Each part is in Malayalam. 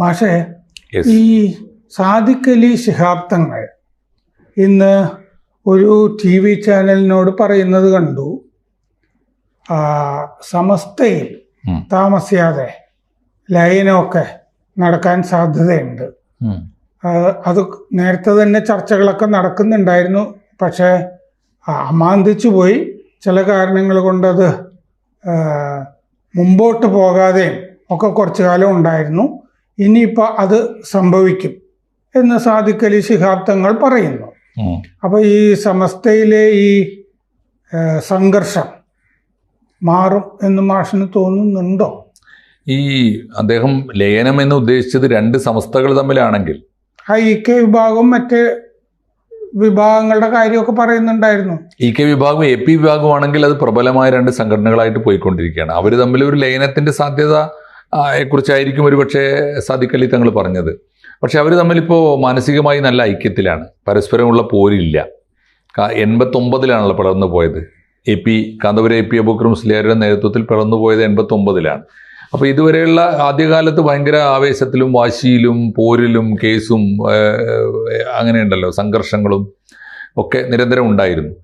മാഷേ ഈ സാധിക്കലി ശിഹാബ്ദങ്ങൾ ശിഹാബ് തങ്ങൾ ഇന്ന് ഒരു ടി വി ചാനലിനോട് പറയുന്നത് കണ്ടു. സമസ്തയിൽ. താമസിയാതെ ലൈനൊക്കെ നടക്കാൻ സാധ്യതയുണ്ട്. അത് നേരത്തെ തന്നെ ചർച്ചകളൊക്കെ നടക്കുന്നുണ്ടായിരുന്നു. പക്ഷേ അമാന്തിച്ചു പോയി. ചില കാരണങ്ങൾ കൊണ്ടത് മുമ്പോട്ട് പോകാതെയും ഒക്കെ കുറച്ചു കാലം ഉണ്ടായിരുന്നു. ഇനിയിപ്പോൾ അത് സംഭവിക്കും എന്ന് സാധിക്കലി ശിഹാബ്ദങ്ങൾ പറയുന്നു. അപ്പോൾ ഈ സമസ്തയിലെ ഈ സംഘർഷം മാറും എന്ന് മാഷിന് തോന്നുന്നുണ്ടോ? ഈ അദ്ദേഹം ലയനം എന്ന് ഉദ്ദേശിച്ചത് രണ്ട് സമസ്തകൾ തമ്മിലാണെങ്കിൽ. ആ ഇ കെ വിഭാഗവും മറ്റ് വിഭാഗങ്ങളുടെ കാര്യമൊക്കെ പറയുന്നുണ്ടായിരുന്നു. ഇ കെ വിഭാഗം എ പി വിഭാഗമാണെങ്കിൽ അത് പ്രബലമായ രണ്ട് സംഘടനകളായിട്ട് പോയിക്കൊണ്ടിരിക്കുകയാണ്. അവർ തമ്മിൽ ഒരു ലയനത്തിന്റെ സാധ്യത ആ, യെക്കുറിച്ചായിരിക്കും ഒരു പക്ഷേ സാദിഖ് തങ്ങൾ പറഞ്ഞത്. പക്ഷെ അവർ തമ്മിലിപ്പോൾ മാനസികമായി നല്ല ഐക്യത്തിലാണ്. പരസ്പരമുള്ള പോരില്ല. എൺപത്തൊമ്പതിലാണല്ലോ പിളർന്നു പോയത്. A P Kanthapuram A P Abubakr മുസ്ലിയാരുടെ നേതൃത്വത്തിൽ പിളർന്നു പോയത് എൺപത്തൊമ്പതിലാണ്. അപ്പോൾ ഇതുവരെയുള്ള ആദ്യകാലത്ത് ഭയങ്കര ആവേശത്തിലും വാശിയിലും പോരിലും കേസും അങ്ങനെയുണ്ടല്ലോ സംഘർഷങ്ങളും ഒക്കെ നിരന്തരം ഉണ്ടായിരുന്നു.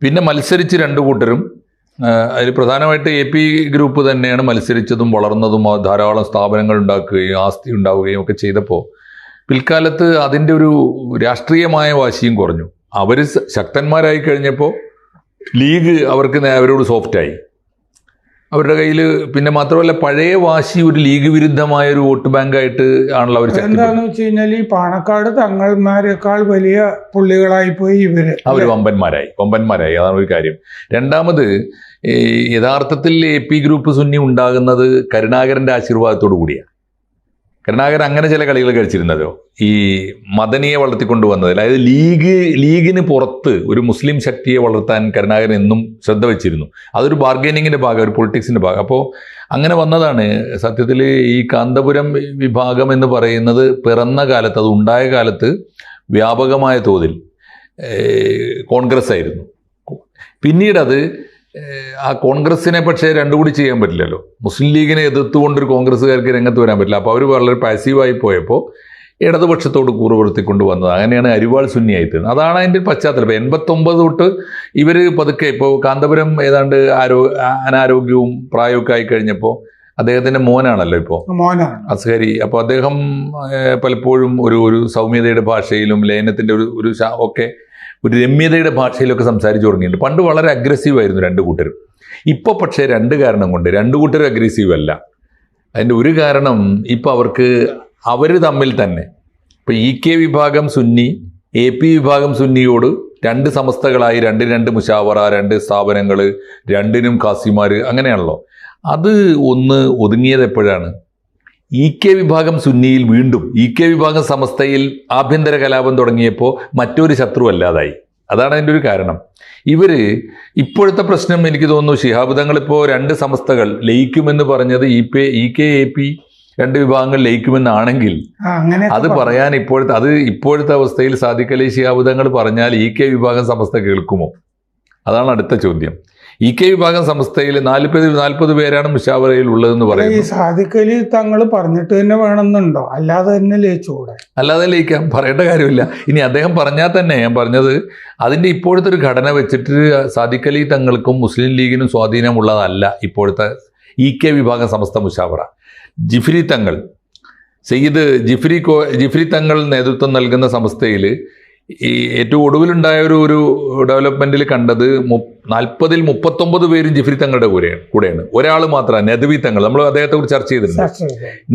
പിന്നെ മത്സരിച്ച് രണ്ടു കൂട്ടരും അതിൽ പ്രധാനമായിട്ട് എ പി ഗ്രൂപ്പ് തന്നെയാണ് മത്സരിച്ചതും വളർന്നതും ധാരാളം സ്ഥാപനങ്ങൾ ഉണ്ടാക്കുകയും ആസ്തി ഉണ്ടാവുകയും ഒക്കെ ചെയ്തപ്പോൾ പിൽക്കാലത്ത് അതിന്റെ ഒരു രാഷ്ട്രീയമായ വാശിയും കുറഞ്ഞു. അവർ ശക്തന്മാരായി കഴിഞ്ഞപ്പോൾ ലീഗ് അവർക്ക് അവരോട് സോഫ്റ്റായി. അവരുടെ കയ്യിൽ പിന്നെ മാത്രമല്ല പഴയ വാശി ഒരു ലീഗ് വിരുദ്ധമായ ഒരു വോട്ട് ബാങ്കായിട്ട് ആണല്ലോ അവർ എന്താണെന്ന് വെച്ച് കഴിഞ്ഞാൽ ഈ പാണക്കാട് തങ്ങൾമാരെക്കാൾ വലിയ പുള്ളികളായി പോയി ഇവർ. അവർ വമ്പന്മാരായി വമ്പന്മാരായി. അതാണ് ഒരു കാര്യം. രണ്ടാമത് യഥാർത്ഥത്തിൽ എ പി ഗ്രൂപ്പ് സുന്നി ഉണ്ടാകുന്നത് കരുണാകരന്റെ ആശീർവാദത്തോടു കൂടിയാണ്. കരുണാകരൻ അങ്ങനെ ചില കളികൾ കളിച്ചിരുന്നതോ ഈ മദനിയെ വളർത്തിക്കൊണ്ടുവന്നത്. അതായത് ലീഗ് ലീഗിന് പുറത്ത് ഒരു മുസ്ലിം ശക്തിയെ വളർത്താൻ കരുണാകരൻ എന്നും ശ്രദ്ധ വെച്ചിരുന്നു. അതൊരു ബാർഗൈനിങ്ങിന്റെ ഭാഗം ഒരു പൊളിറ്റിക്സിന്റെ ഭാഗം. അപ്പോൾ അങ്ങനെ വന്നതാണ്. സത്യത്തിൽ ഈ കാന്തപുരം വിഭാഗം എന്ന് പറയുന്നത് പിറന്ന കാലത്ത് അത് ഉണ്ടായ കാലത്ത് വ്യാപകമായ തോതിൽ കോൺഗ്രസ് ആയിരുന്നു. പിന്നീടത് ആ കോൺഗ്രസിനെ പക്ഷേ രണ്ടു കൂടി ചെയ്യാൻ പറ്റില്ലല്ലോ. മുസ്ലിം ലീഗിനെ എതിർത്തുകൊണ്ടൊരു കോൺഗ്രസ്സുകാർക്ക് രംഗത്ത് വരാൻ പറ്റില്ല. അപ്പോൾ അവർ വളരെ പാസീവായി പോയപ്പോൾ ഇടതുപക്ഷത്തോട് കൂറുപുറത്തിക്കൊണ്ട് വന്നത്. അങ്ങനെയാണ് അരിവാൾ സുന്നിയായി തീർന്നത്. അതാണ് അതിന്റെ പശ്ചാത്തലം. ഇപ്പോൾ എൺപത്തൊമ്പത് തൊട്ട് ഇവർ പതുക്കെ ഇപ്പോൾ കാന്തപുരം ഏതാണ്ട് ആരോ അനാരോഗ്യവും പ്രായമൊക്കെ ആയി കഴിഞ്ഞപ്പോൾ അദ്ദേഹത്തിന്റെ മോനാണല്ലോ ഇപ്പോൾ അസ്ഹരി. അപ്പോൾ അദ്ദേഹം പലപ്പോഴും ഒരു ഒരു സൗമ്യതയുടെ ഭാഷയിലും ലയനത്തിന്റെ ഒരു ഒരു ഒക്കെ ഒരു രമ്യതയുടെ ഭാഷയിലൊക്കെ സംസാരിച്ചു തുടങ്ങിയിട്ടുണ്ട്. പണ്ട് വളരെ അഗ്രസീവ് ആയിരുന്നു രണ്ട് കൂട്ടരും. ഇപ്പോൾ പക്ഷേ രണ്ട് കാരണം കൊണ്ട് രണ്ട് കൂട്ടരും അഗ്രസീവ് അല്ല. അതിന്റെ ഒരു കാരണം ഇപ്പോൾ അവർക്ക് അവർ തമ്മിൽ തന്നെ. ഇപ്പോൾ ഇ കെ വിഭാഗം സുന്നി എ പി വിഭാഗം സുന്നിയോട് രണ്ട് സമസ്തകളായി രണ്ട് രണ്ട് മുഷാവറ രണ്ട് സ്ഥാപനങ്ങൾ രണ്ടിനും കാസിമാർ അങ്ങനെയാണല്ലോ. അത് ഒന്ന് ഒതുങ്ങിയത് എപ്പോഴാണ്? ഇ കെ വിഭാഗം സുന്നിയിൽ വീണ്ടും ഇ കെ വിഭാഗം സമസ്തയിൽ ആഭ്യന്തര കലാപം തുടങ്ങിയപ്പോൾ മറ്റൊരു ശത്രു അല്ലാതായി അതാണ് അതിന്റെ ഒരു കാരണം. ഇവർ ഇപ്പോഴത്തെ പ്രശ്നം എനിക്ക് തോന്നുന്നു ശിഹാബ് തങ്ങളിപ്പോൾ രണ്ട് സമസ്തകൾ ലയിക്കുമെന്ന് പറഞ്ഞത് ഇ പെ ഇ കെ എ പി രണ്ട് വിഭാഗങ്ങൾ ലയിക്കുമെന്നാണെങ്കിൽ അത് പറയാൻ ഇപ്പോഴത്തെ അത് ഇപ്പോഴത്തെ അവസ്ഥയിൽ സാധിക്കലേ ശിഹാബ് തങ്ങൾ പറഞ്ഞാൽ ഇ കെ വിഭാഗം സമസ്ത കേൾക്കുമോ? അതാണ് അടുത്ത ചോദ്യം. ഇ കെ വിഭാഗം സംസ്ഥയിൽ നാൽപ്പത് നാൽപ്പത് പേരാണ് മുഷാവറയിൽ ഉള്ളതെന്ന് ഈ സാധിക്കലി തങ്ങൾ പറഞ്ഞിട്ട് തന്നെ വേണമെന്നുണ്ടോ? അല്ലാതെ തന്നെ ലയിച്ചുകൂടെ? അല്ലാതെ ലയിക്കാം പറയേണ്ട കാര്യമില്ല. ഇനി അദ്ദേഹം പറഞ്ഞാൽ തന്നെ ഞാൻ പറഞ്ഞത് അതിന്റെ ഇപ്പോഴത്തെ ഒരു ഘടന വെച്ചിട്ട് സാധിക്കലി തങ്ങൾക്കും മുസ്ലിം ലീഗിനും സ്വാധീനമുള്ളതല്ല ഇപ്പോഴത്തെ ഇ കെ വിഭാഗം സംസ്ഥ മുഷാവറ ജിഫ്രി തങ്ങൾ സയ്യിദ് ജിഫ്രി കോ ജിഫ്രി തങ്ങൾ നേതൃത്വം നൽകുന്ന സംസ്ഥയിൽ ഈ ഏറ്റവും ഒടുവിലുണ്ടായ ഒരു ഒരു ഡെവലപ്മെന്റിൽ കണ്ടത് നാൽപ്പതിൽ മുപ്പത്തൊമ്പത് പേരും ജിഫ്രി തങ്ങളുടെ കൂടെയാണ് കൂടെയാണ്. ഒരാൾ മാത്രമാണ് നദവി തങ്ങൾ. നമ്മൾ അദ്ദേഹത്തെ കുറിച്ച് ചർച്ച ചെയ്തിട്ടുണ്ട്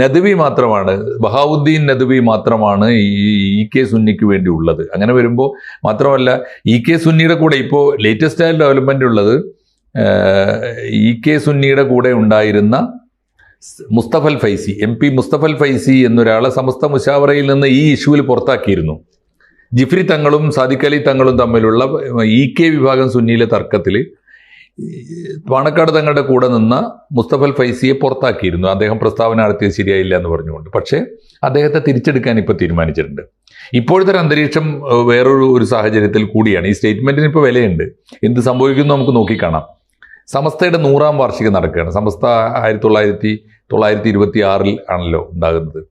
നദവി മാത്രമാണ് ബഹാവുദ്ദീൻ നദവി മാത്രമാണ് ഈ ഇ കെ സുന്നിക്ക് വേണ്ടി ഉള്ളത്. അങ്ങനെ വരുമ്പോൾ മാത്രമല്ല ഇ കെ സുന്നിയുടെ കൂടെ ഇപ്പോൾ ലേറ്റസ്റ്റ് ആയ ഡെവലപ്മെന്റ് ഉള്ളത് ഇ കെ സുന്നിയുടെ കൂടെ ഉണ്ടായിരുന്ന മുസ്തഫൽ ഫൈസി എം പി മുസ്തഫൽ ഫൈസി എന്നൊരാളെ സമസ്ത മുഷാവറയിൽ നിന്ന് ഈ ഇഷ്യൂവിൽ പുറത്താക്കിയിരുന്നു. ജിഫ്രി തങ്ങളും സാദിഖ് അലി തങ്ങളും തമ്മിലുള്ള ഇ കെ വിഭാഗം സുന്നിയിലെ തർക്കത്തിൽ പാണക്കാട് തങ്ങളുടെ കൂടെ നിന്ന മുസ്തഫൽ ഫൈസിയെ പുറത്താക്കിയിരുന്നു. അദ്ദേഹം പ്രസ്താവന നടത്തിയത് ശരിയായില്ല എന്ന് പറഞ്ഞുകൊണ്ട്. പക്ഷേ അദ്ദേഹത്തെ തിരിച്ചെടുക്കാൻ ഇപ്പോൾ തീരുമാനിച്ചിട്ടുണ്ട്. ഇപ്പോഴത്തെ ഒരു അന്തരീക്ഷം വേറൊരു ഒരു സാഹചര്യത്തിൽ കൂടിയാണ്. ഈ സ്റ്റേറ്റ്മെന്റിന് ഇപ്പോൾ വിലയുണ്ട്. എന്ത് സംഭവിക്കുന്നു നമുക്ക് നോക്കിക്കാണാം. സമസ്തയുടെ നൂറാം വാർഷികം നടക്കുകയാണ്. സമസ്ത ആയിരത്തി തൊള്ളായിരത്തി തൊള്ളായിരത്തി ഇരുപത്തി ആറിൽ ആണല്ലോ ഉണ്ടാകുന്നത്.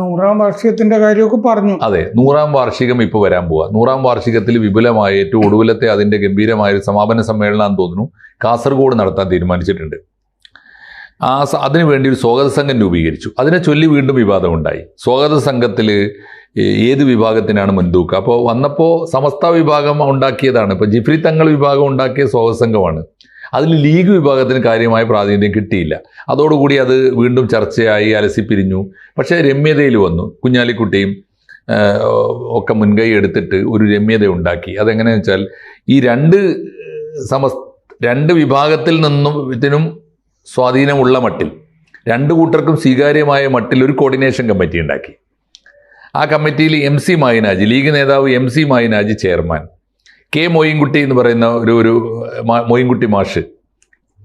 നൂറാം വാർഷികത്തിന്റെ കാര്യമൊക്കെ പറഞ്ഞു. അതെ നൂറാം വാർഷികം ഇപ്പോൾ വരാൻ പോവുക നൂറാം വാർഷികത്തിൽ വിപുലമായ ഏറ്റവും ഒടുവിലത്തെ അതിന്റെ ഗംഭീരമായ ഒരു സമാപന സമ്മേളനം തോന്നുന്നു. കാസർഗോഡ് നടത്താൻ തീരുമാനിച്ചിട്ടുണ്ട്. ആ അതിനു വേണ്ടി ഒരു സ്വാഗത സംഘം രൂപീകരിച്ചു. അതിനെ ചൊല്ലി വീണ്ടും വിവാദമുണ്ടായി. സ്വാഗത സംഘത്തിൽ ഏത് വിഭാഗത്തിനാണ് മുൻതൂക്കം? അപ്പോൾ വന്നപ്പോൾ സമസ്ത വിഭാഗം ഉണ്ടാക്കിയതാണ്. ഇപ്പോൾ ജിഫ്രി തങ്ങൾ വിഭാഗം ഉണ്ടാക്കിയ സ്വാഗത സംഘമാണ്. അതിൽ ലീഗ് വിഭാഗത്തിന് കാര്യമായ പ്രാതിനിധ്യം കിട്ടിയില്ല. അതോടുകൂടി അത് വീണ്ടും ചർച്ചയായി അലസിപ്പിരിഞ്ഞു പക്ഷേ രമ്യതയിൽ വന്നു. കുഞ്ഞാലിക്കുട്ടിയും ഒക്കെ മുൻകൈ എടുത്തിട്ട് ഒരു രമ്യത ഉണ്ടാക്കി. അതെങ്ങനെയാണെന്ന് വെച്ചാൽ ഈ രണ്ട് സമസ് രണ്ട് വിഭാഗത്തിൽ നിന്നും ഇതിനും സ്വാധീനമുള്ള മട്ടിൽ രണ്ട് കൂട്ടർക്കും സ്വീകാര്യമായ മട്ടിൽ ഒരു കോർഡിനേഷൻ കമ്മിറ്റി ഉണ്ടാക്കി. ആ കമ്മിറ്റിയിൽ എം സി മായിനാജി ലീഗ് നേതാവ് M C Mayinhaji chairman. K Moinkutty എന്ന് പറയുന്ന ഒരു ഒരു മൊയ്യൻകുട്ടി മാഷ്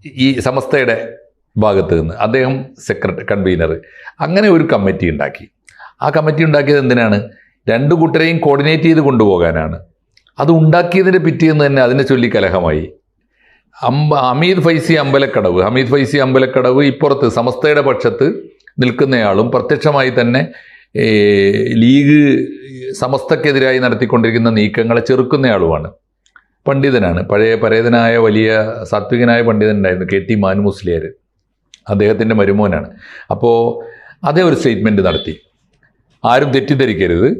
ഈ സമസ്തയുടെ ഭാഗത്ത് നിന്ന് അദ്ദേഹം സെക്രട്ടറി കൺവീനർ അങ്ങനെ ഒരു കമ്മിറ്റി ഉണ്ടാക്കി. ആ കമ്മിറ്റി ഉണ്ടാക്കിയത് എന്തിനാണ്? രണ്ട് കൂട്ടരെയും കോർഡിനേറ്റ് ചെയ്ത് കൊണ്ടുപോകാനാണ്. അത് ഉണ്ടാക്കിയതിന്റെ പിറ്റേന്ന് തന്നെ അതിനെ ചൊല്ലി കലഹമായി. അമ്പ അമീദ് ഫൈസി അമ്പലക്കടവ്. ഹമീദ് ഫൈസി അമ്പലക്കടവ് ഇപ്പുറത്ത് സമസ്തയുടെ പക്ഷത്ത് നിൽക്കുന്നയാളും പ്രത്യക്ഷമായി തന്നെ ലീഗ് സമസ്തക്കെതിരായി നടത്തിക്കൊണ്ടിരിക്കുന്ന നീക്കങ്ങളെ ചെറുക്കുന്നയാളുമാണ് പണ്ഡിതനാണ്. പഴയ പരേതനായ വലിയ സാത്വികനായ പണ്ഡിതൻ ഉണ്ടായിരുന്നു കെ ടി മാനു മുസ്ലിയാർ അദ്ദേഹത്തിന്റെ മരുമോനാണ്. അപ്പോൾ അതേ ഒരു സ്റ്റേറ്റ്മെന്റ് നടത്തി. ആരും തെറ്റിദ്ധരിക്കരുത്.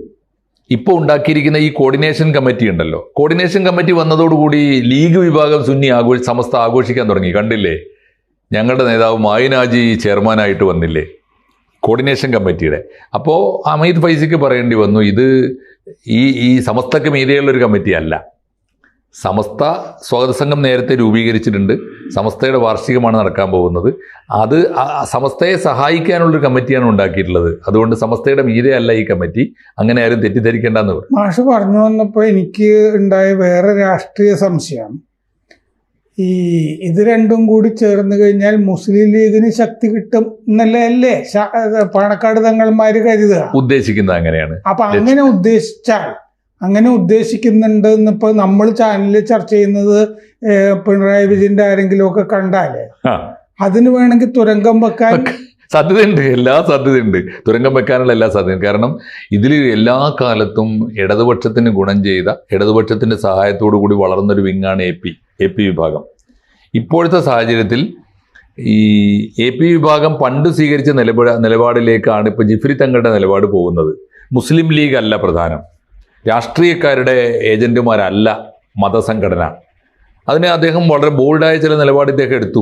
ഇപ്പോൾ ഉണ്ടാക്കിയിരിക്കുന്ന ഈ കോർഡിനേഷൻ കമ്മിറ്റി ഉണ്ടല്ലോ. കോർഡിനേഷൻ കമ്മിറ്റി വന്നതോടുകൂടി ലീഗ് വിഭാഗം സുന്നി ആഘോഷ സമസ്ത ആഘോഷിക്കാൻ തുടങ്ങി. കണ്ടില്ലേ? ഞങ്ങളുടെ നേതാവ് മായിനാജി ചെയർമാനായിട്ട് വന്നില്ലേ? കോർഡിനേഷൻ കമ്മിറ്റിയുടെ അപ്പോൾ അമീത് ഫൈസിക്ക് പറയേണ്ടി വന്നു ഇത് ഈ ഈ സമസ്തക്ക് മീതെയുള്ളൊരു കമ്മിറ്റി അല്ല. സമസ്ത സ്വാഗത സംഘം നേരത്തെ രൂപീകരിച്ചിട്ടുണ്ട്. സമസ്തയുടെ വാർഷികമാണ് നടക്കാൻ പോകുന്നത്. അത് സമസ്തയെ സഹായിക്കാനുള്ളൊരു കമ്മിറ്റിയാണ് ഉണ്ടാക്കിയിട്ടുള്ളത്. അതുകൊണ്ട് സമസ്തയുടെ മീതെ അല്ല ഈ കമ്മിറ്റി അങ്ങനെ ആരും തെറ്റിദ്ധരിക്കേണ്ടെന്ന് പറഞ്ഞു മാഷ് പറഞ്ഞു വന്നപ്പോൾ എനിക്ക് ഉണ്ടായ വേറെ രാഷ്ട്രീയ സംശയം. ഈ ഇത് രണ്ടും കൂടി ചേർന്ന് കഴിഞ്ഞാൽ മുസ്ലിം ലീഗിന് ശക്തി കിട്ടും എന്നല്ലേ അല്ലേ പാണക്കാട് തങ്ങൾമാര് കരുതുക. ഉദ്ദേശിക്കുന്നത് അങ്ങനെയാണ്. അപ്പൊ അങ്ങനെ ഉദ്ദേശിച്ചാൽ അങ്ങനെ ഉദ്ദേശിക്കുന്നുണ്ട് എന്നിപ്പോ നമ്മൾ ചാനലിൽ ചർച്ച ചെയ്യുന്നത് പിണറായി വിജയന്റെ ആരെങ്കിലും ഒക്കെ കണ്ടാലേ അതിന് വേണമെങ്കിൽ തുരങ്കം വെക്കാൻ സാധ്യതയുണ്ട്. എല്ലാ സാധ്യതയുണ്ട്. തുരങ്കം വെക്കാനുള്ള എല്ലാ സാധ്യതയും. കാരണം ഇതിൽ എല്ലാ കാലത്തും ഇടതുപക്ഷത്തിന് ഗുണം ചെയ്ത ഇടതുപക്ഷത്തിന്റെ സഹായത്തോടു കൂടി വളർന്നൊരു വിങ്ങാണ് എ പി. എ പി വിഭാഗം. ഇപ്പോഴത്തെ സാഹചര്യത്തിൽ ഈ എ പി വിഭാഗം പണ്ട് സ്വീകരിച്ച നിലപാട് നിലപാടിലേക്കാണ് ഇപ്പോൾ ജിഫ്രി തങ്ങളുടെ നിലപാട് പോകുന്നത്. മുസ്ലിം ലീഗ് അല്ല പ്രധാനം. രാഷ്ട്രീയക്കാരുടെ ഏജന്റുമാരല്ല മതസംഘടന. അതിനെ അദ്ദേഹം വളരെ ബോൾഡായ ചില നിലപാട് ഇദ്ദേഹം എടുത്തു.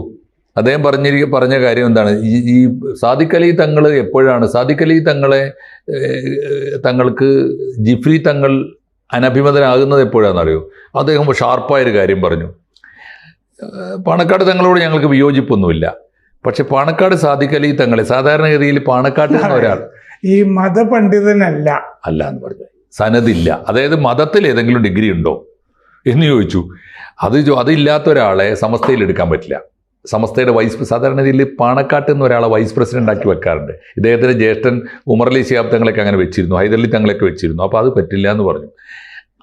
അദ്ദേഹം പറഞ്ഞിരിക്കുക പറഞ്ഞ കാര്യം എന്താണ്? ഈ ഈ സാദിഖ് അലി തങ്ങൾ എപ്പോഴാണ് സാദിഖലി തങ്ങളെ തങ്ങൾക്ക് ജിഫ്രി തങ്ങൾ അനഭിമതനാകുന്നത് എപ്പോഴാണെന്നറിയോ? അദ്ദേഹം ഷാർപ്പായൊരു കാര്യം പറഞ്ഞു. പാണക്കാട് തങ്ങളോട് ഞങ്ങൾക്ക് വിയോജിപ്പൊന്നുമില്ല. പക്ഷെ പാണക്കാട് സാധിക്കലി തങ്ങളെ സാധാരണഗതിയിൽ പാണക്കാട്ട് എന്ന ഒരാൾ. ഈ മതപണ്ഡിതനല്ല. അല്ല എന്ന് പറഞ്ഞു. സനദില്ല. അതായത് മതത്തിൽ ഏതെങ്കിലും ഡിഗ്രി ഉണ്ടോ? എന്ന് ചോദിച്ചു. അത് അതില്ലാത്ത ഒരാളെ സമസ്തയിൽ എടുക്കാൻ പറ്റില്ല. സമസ്തയുടെ വൈസ് സാധാരണ രീതിയിൽ പാണക്കാട്ട് എന്ന ഒരാളെ വൈസ് പ്രസിഡന്റ് ആക്കി വെക്കാറുണ്ട്. ഇദ്ദേഹത്തിന്റെ ജ്യേഷ്ഠൻ ഉമർലി ശിഹാബ് തങ്ങളൊക്കെ അങ്ങനെ വെച്ചിരുന്നു. ഹൈദർലി തങ്ങളൊക്കെ വെച്ചിരുന്നു. അപ്പോൾ അത് പറ്റില്ല എന്ന് പറഞ്ഞു.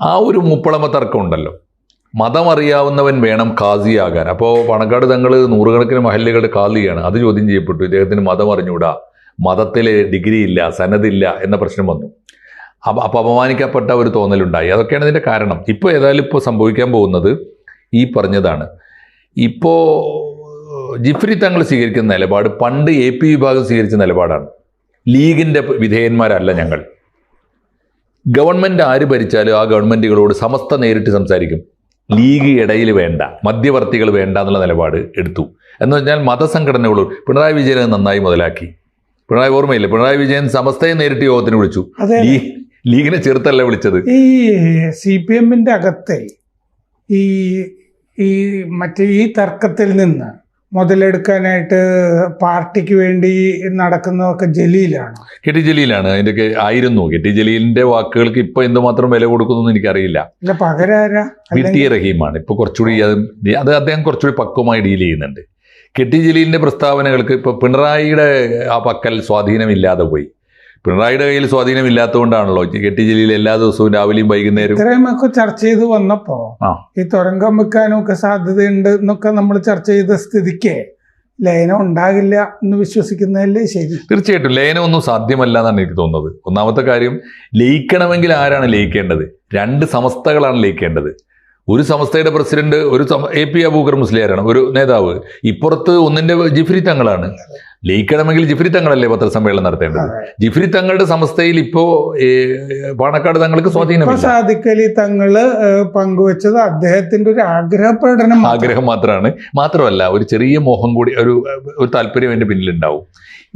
ആ ഒരു മുപ്പളമ തർക്കം ഉണ്ടല്ലോ. മതം അറിയാവുന്നവൻ വേണം കാസിയാകാൻ അപ്പോൾ പണക്കാട് തങ്ങൾ നൂറുകണക്കിന് മഹല്ലുകളുടെ കാസിയാണ് അത് ചോദ്യം ചെയ്യപ്പെട്ടു. ഇദ്ദേഹത്തിന് മതം അറിഞ്ഞൂടാ മതത്തിൽ ഡിഗ്രി ഇല്ല സനദില്ല എന്ന പ്രശ്നം വന്നു. അപ്പം അപ്പോൾ അപമാനിക്കപ്പെട്ട ഒരു തോന്നലുണ്ടായി. അതൊക്കെയാണ് ഇതിന്റെ കാരണം. ഇപ്പോൾ ഏതായാലും ഇപ്പോൾ സംഭവിക്കാൻ പോകുന്നത് ഈ പറഞ്ഞതാണ്. ഇപ്പോൾ ജിഫ്രി തങ്ങൾ സ്വീകരിക്കുന്ന നിലപാട് പണ്ട് എ പി വിഭാഗം സ്വീകരിച്ച നിലപാടാണ്. ലീഗിന്റെ വിധേയന്മാരല്ല ഞങ്ങൾ. ഗവൺമെന്റ് ആര് ഭരിച്ചാലും ആ ഗവൺമെന്റുകളോട് സമസ്ത നേരിട്ട് സംസാരിക്കും. ലീഗ് ഇടയിൽ വേണ്ട മധ്യവർത്തികൾ വേണ്ട എന്നുള്ള നിലപാട് എടുത്തു. എന്ന് പറഞ്ഞാൽ മതസംഘടനകളും പിണറായി വിജയൻ നന്നായി മുതലാക്കി. പിണറായി ഓർമ്മയില്ല? പിണറായി വിജയൻ സമസ്തയെ നേരിട്ട് യോഗത്തിന് വിളിച്ചു. ലീഗിനെ ചെറുത്തല്ല വിളിച്ചത്? ഈ സി പി എമ്മിന്റെ അകത്തെ ഈ ഈ മറ്റേ ഈ തർക്കത്തിൽ നിന്ന് മുതലെടുക്കാനായിട്ട് പാർട്ടിക്ക് വേണ്ടി നടക്കുന്നതൊക്കെ ജലീലാണ്. K T ജലീലാണ്. അതിന്റെയൊക്കെ ആയിരുന്നു. കെ ടി ജലീലിന്റെ വാക്കുകൾക്ക് ഇപ്പൊ എന്തുമാത്രം വില കൊടുക്കുന്നു എനിക്കറിയില്ല. അല്ല പകരാരാ? V T റഹീമാണ്. ഇപ്പൊ കുറച്ചുകൂടി അത് അത് അദ്ദേഹം കുറച്ചുകൂടി പക്വമായി ഡീൽ ചെയ്യുന്നുണ്ട്. കെ ടി ജലീലിന്റെ പ്രസ്താവനകൾക്ക് ഇപ്പൊ പിണറായിയുടെ ആ പക്കൽ സ്വാധീനമില്ലാതെ പോയി. പിണറായിയുടെ കയ്യിൽ സ്വാധീനമില്ലാത്തതുകൊണ്ടാണല്ലോ കെ ടി ജലീൽ എല്ലാ ദിവസവും രാവിലെയും വൈകുന്നേരവും ഇത്രയുമൊക്കെ ചർച്ച ചെയ്ത് വന്നപ്പോ. ഈ തുരങ്കം വെക്കാനും ഒക്കെ സാധ്യതയുണ്ട് എന്നൊക്കെ നമ്മൾ ചർച്ച ചെയ്ത സ്ഥിതിക്ക് ലയനം ഉണ്ടാകില്ല എന്ന് വിശ്വസിക്കുന്നതല്ലേ ശരി? തീർച്ചയായിട്ടും ലയനം ഒന്നും സാധ്യമല്ല എന്നാണ് എനിക്ക് തോന്നുന്നത്. ഒന്നാമത്തെ കാര്യം ലയിക്കണമെങ്കിൽ ആരാണ് ലയിക്കേണ്ടത്? രണ്ട് സംസ്ഥകളാണ് ലയിക്കേണ്ടത്. ഒരു സംസ്ഥയുടെ പ്രസിഡന്റ് ഒരു എ പി അബൂക്കർ മുസ്ലിയാരാണ് ഒരു നേതാവ്. ഇപ്പുറത്ത് ഒന്നിന്റെ ജിഫ്രി തങ്ങളാണ്. ലയിക്കണമെങ്കിൽ ജിഫ്രി തങ്ങളല്ലേ പത്രസമ്മേളനം നടത്തേണ്ടത്? ജിഫ്രി തങ്ങളുടെ സമസ്തയിൽ ഇപ്പോ പാണക്കാട് തങ്ങൾക്ക് സ്വാധീനം സാധിക്കലി തങ്ങൾ പങ്കുവച്ചത് അദ്ദേഹത്തിന്റെ ഒരു ആഗ്രഹ പ്രകടനം ആഗ്രഹം മാത്രമാണ്. മാത്രമല്ല ഒരു ചെറിയ മോഹം കൂടി ഒരു ഒരു താല്പര്യം അതിന്റെ പിന്നിലുണ്ടാവും.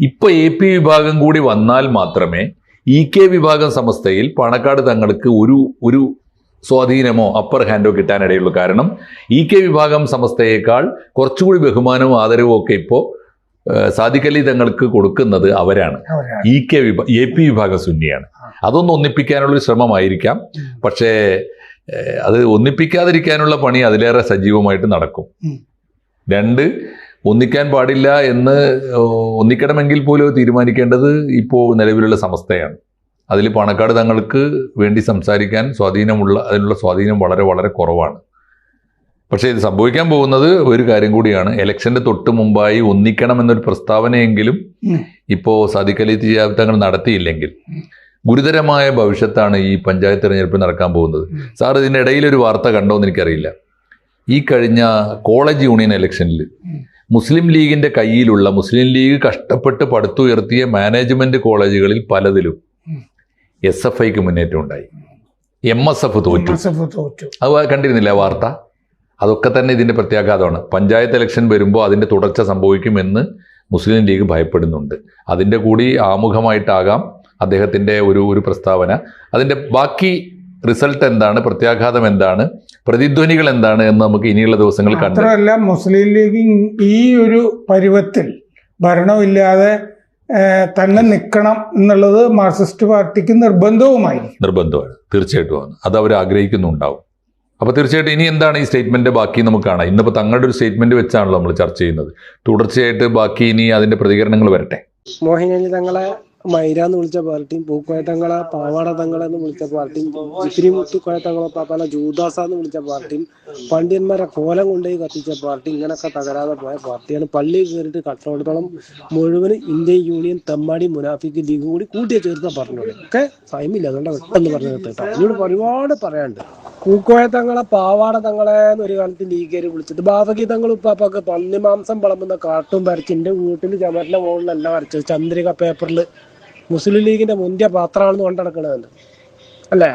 ഇപ്പൊ എ പി വിഭാഗം കൂടി വന്നാൽ മാത്രമേ ഇ കെ വിഭാഗം സമസ്തയിൽ പാണക്കാട് തങ്ങൾക്ക് ഒരു ഒരു സ്വാധീനമോ അപ്പർ ഹാൻഡോ കിട്ടാനിടയുള്ളൂ. കാരണം ഇ കെ വിഭാഗം സമസ്തയേക്കാൾ കുറച്ചുകൂടി ബഹുമാനവും ആദരവും ഒക്കെ ഇപ്പോൾ സാദിഖലി തങ്ങൾക്ക് കൊടുക്കുന്നത് അവരാണ്. ഇ കെ വിഭാ എ പി വിഭാഗ സുന്നിയാണ്. അതൊന്ന് ഒന്നിപ്പിക്കാനുള്ള ഒരു ശ്രമമായിരിക്കാം പക്ഷേ അത് ഒന്നിപ്പിക്കാതിരിക്കാനുള്ള പണി അതിലേറെ സജീവമായിട്ട് നടക്കും. രണ്ട് ഒന്നിക്കാൻ പാടില്ല എന്ന് ഒന്നിക്കണമെങ്കിൽ പോലും തീരുമാനിക്കേണ്ടത് ഇപ്പോൾ നിലവിലുള്ള സംസ്ഥയാണ് അതിൽ പണക്കാട് തങ്ങൾക്ക് വേണ്ടി സംസാരിക്കാൻ സ്വാധീനമുള്ള അതിനുള്ള സ്വാധീനം വളരെ വളരെ കുറവാണ്. പക്ഷേ ഇത് സംഭവിക്കാൻ പോകുന്നത് ഒരു കാര്യം കൂടിയാണ്. ഇലക്ഷന്റെ തൊട്ട് മുമ്പായി ഒന്നിക്കണം എന്നൊരു പ്രസ്താവനയെങ്കിലും. ഇപ്പോൾ അലി തിജാബ് തങ്ങൾ നടത്തിയില്ലെങ്കിൽ ഗുരുതരമായ ഭവിഷ്യത്താണ് ഈ പഞ്ചായത്ത് തിരഞ്ഞെടുപ്പ് നടക്കാൻ പോകുന്നത്. സാർ ഇതിന്റെ ഇടയിൽ ഒരു വാർത്ത കണ്ടോ എന്ന് എനിക്കറിയില്ല. ഈ കഴിഞ്ഞ കോളേജ് യൂണിയൻ ഇലക്ഷനിൽ മുസ്ലിം ലീഗിന്റെ കയ്യിലുള്ള മുസ്ലിം ലീഗ് കഷ്ടപ്പെട്ട് പടുത്തുയർത്തിയ മാനേജ്മെന്റ് കോളേജുകളിൽ പലതിലും. എസ് എഫ് ഐക്ക് മുന്നേറ്റം ഉണ്ടായി എം എസ് എഫ് തോറ്റു. അത് കണ്ടിരുന്നില്ല വാർത്ത? അതൊക്കെ തന്നെ ഇതിന്റെ പ്രത്യാഘാതമാണ്. പഞ്ചായത്ത് ഇലക്ഷൻ വരുമ്പോൾ അതിന്റെ തുടർച്ച സംഭവിക്കുമെന്ന് മുസ്ലിം ലീഗ് ഭയപ്പെടുന്നുണ്ട്. അതിന്റെ കൂടി ആമുഖമായിട്ടാകാം അദ്ദേഹത്തിന്റെ ഒരു ഒരു പ്രസ്താവന. അതിന്റെ ബാക്കി റിസൾട്ട് എന്താണ്? പ്രത്യാഘാതം എന്താണ്? പ്രതിധ്വനികൾ എന്താണ് എന്ന് നമുക്ക് ഇനിയുള്ള ദിവസങ്ങൾ മാത്രമല്ല മുസ്ലിം ലീഗ് ഈ ഒരു പരുവത്തിൽ ഭരണമില്ലാതെ തന്നെ നിൽക്കണം എന്നുള്ളത് മാർക്സിസ്റ്റ് പാർട്ടിക്ക് നിർബന്ധവുമായി നിർബന്ധമാണ്. തീർച്ചയായിട്ടും അത് അവർ ആഗ്രഹിക്കുന്നുണ്ടാവും. അപ്പോൾ തീർച്ചയായിട്ടും ഇനി എന്താണ് ഈ സ്റ്റേറ്റ്മെന്റ് ബാക്കി നമുക്ക് കാണാം. ഇന്നിപ്പോൾ തങ്ങളുടെ ഒരു സ്റ്റേറ്റ്മെന്റ് വെച്ചാണല്ലോ നമ്മൾ ചർച്ച ചെയ്യുന്നത്. തുടർച്ചയായിട്ട് ബാക്കി ഇനി അതിന്റെ പ്രതികരണങ്ങൾ വരട്ടെ. മോഹിനി തങ്ങളെ മൈര എന്ന് വിളിച്ച പാർട്ടിയും പൂക്കോയ തങ്ങളെ പാവാട തങ്ങളെ എന്ന് വിളിച്ച പാർട്ടിയും ഇത്തിരി മുത്തുക്കോയ തങ്ങളെ പാപ്പാല ജൂദാസ എന്ന് വിളിച്ച പാർട്ടിയും പണ്ഡിയന്മാരെ കോലം കൊണ്ടുപോയി കത്തിച്ച പാർട്ടി ഇങ്ങനൊക്കെ തകരാതെ പോയ പാർട്ടിയാണ്. പള്ളി കയറിയിട്ട് കട്ടോടത്തോളം മുഴുവൻ ഇന്ത്യൻ യൂണിയൻ തെമ്മാടി മുനാഫിക്ക് ലീഗ് കൂടി കൂട്ടിയ ചേർത്ത പറഞ്ഞോളൂ. ഒക്കെ ടൈമില്ല അതുകൊണ്ട് പെട്ടെന്ന് പറഞ്ഞു കേട്ടോ. അതിനോട് ഒരുപാട് പറയാനുണ്ട്. പൂക്കോയ തങ്ങളെ പാവാട തങ്ങളെ ഒരു കാലത്ത് ലീഗേര് വിളിച്ചിട്ട് ബാബകി തങ്ങൾ ഉപ്പാപ്പൊക്കെ പന്നിമാംസം വിളമ്പുന്ന കാട്ടും വരച്ച് എന്റെ വീട്ടിൽ ചുമരിന്റെ മുകളിലല്ല വരച്ചത് ചന്ദ്രിക പേപ്പറിൽ മുസ്ലിം ലീഗിന്റെ മുന്തിയ പാത്രമാണെന്ന് കൊണ്ട് അല്ലേ?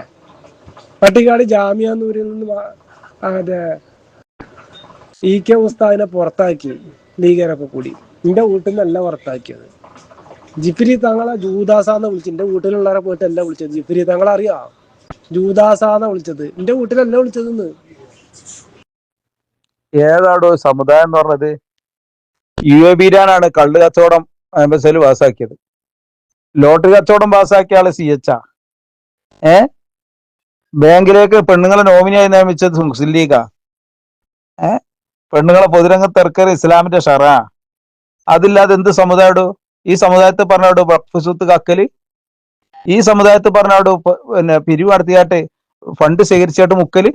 പട്ടിക്കാട് ജാമ്യാന്നൂരിൽ നിന്ന് അതേ അതെ. ഇ കെ ഉസ്താദിനെ പുറത്താക്കി ലീഗരൊക്കെ കൂടി. എന്റെ വീട്ടിൽ നിന്നല്ല പുറത്താക്കിയത്. ജിഫിരി തങ്ങളെ ജൂദാസാന്ന് വിളിച്ചു എന്റെ വീട്ടിലുള്ളവരെ പോയിട്ട് എല്ലാം വിളിച്ചത്. ജിഫിരി തങ്ങളെ അറിയാം ജൂദാസാന്ന വിളിച്ചത്. എന്റെ വീട്ടിലല്ല വിളിച്ചതെന്ന്. ഏതാടോ സമുദായം എന്ന് പറഞ്ഞത്? യു എ ബീരാനാണ് കള്ള് കച്ചവടം എംബസിയിൽ പാസ്സാക്കിയത് ലോട്ടറി കച്ചവടം പാസ്സാക്കിയ ആൾ സി എച്ച് ആ. ഏ? ബാങ്കിലേക്ക് പെണ്ണുങ്ങളെ നോമിനിയായി നിയമിച്ചത് മുസ്ലിം ലീഗാ. ഏ? പെണ്ണുങ്ങളെ പൊതുരംഗത്ത് ഇറക്കൽ ഇസ്ലാമിന്റെ ഷറാ. അതില്ലാതെ എന്ത് സമുദായടോ? ഈ സമുദായത്തെ പറഞ്ഞാടോ? വഖഫ് കക്കൽ? ഈ സമുദായത്തെ അവിടെ പിന്നെ പിരിവ് നടത്തിയാട്ട് ഫണ്ട് ശേഖരിച്ചായിട്ട് മുക്കൽ.